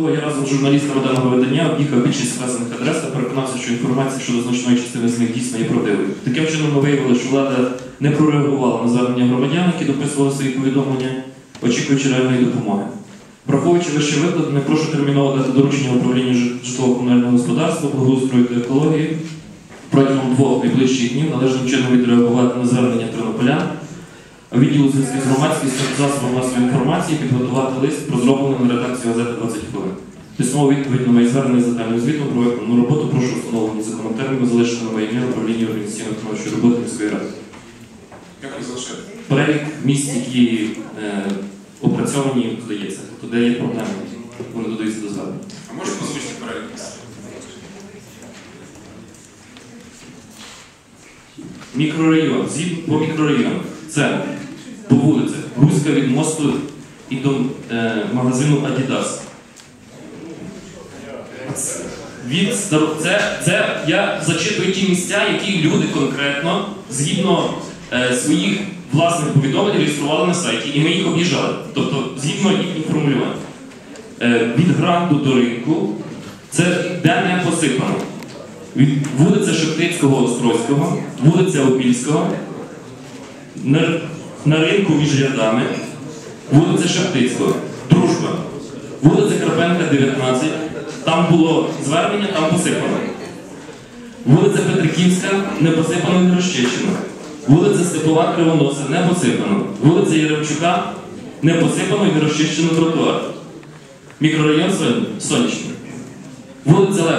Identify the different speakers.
Speaker 1: Я разом з журналістами даного видання об'їхав більшість вказаних адрес та переконався, що інформація щодо значної частини з них дійсно є правдивою. Таким чином ми виявили, що влада не прореагувала на звернення громадян, які дописували свої повідомлення, очікуючи реальної допомоги. Враховуючи вище викладене, прошу терміново дати доручення управління житлово-комунального господарства, благоустрою екології протягом двох найближчих днів належним чином відреагувати на звернення тернополян, відділу зв'язків з громадськістю засобом масової інформації підготувати лист про зроблену на редакцію газети 20 хвилин. Письмову відповідь на моє звернення з детальним звітом про виконану роботу прошу встановлені законом терміну залишити на ім'я управління організаційно-виконавчої роботи міської ради. Перелік місць, які е, опрацьовані, здається, тобто де є проблеми, вони додаються до звернення.
Speaker 2: А можете озвучити перелік місць?
Speaker 1: Мікрорайон, по мікрорайонах. Це по вулицях Руська від мосту і до е, магазину Adidas. Від це, це я зачитую ті місця, які люди конкретно згідно е, своїх власних повідомлень реєстрували на сайті, і ми їх об'їжджали. Тобто, згідно їхніх формулювань. Е, від гранду до ринку це де не посипано. Від вулиця Шептицького Острозького, вулиця Опільського, на, на ринку між рядами, вулиця Шептицького, Дружба, вулиця Карпенка, 19, там було звернення, там посипано. Вулиця Петриківська не посипано не розчищено. Вулиця Степова Кривоноса не посипано. Вулиця Яремчука не посипано і не розчищено тротуар. Мікрорайон Сон- Сонячний. Вулиця Лев.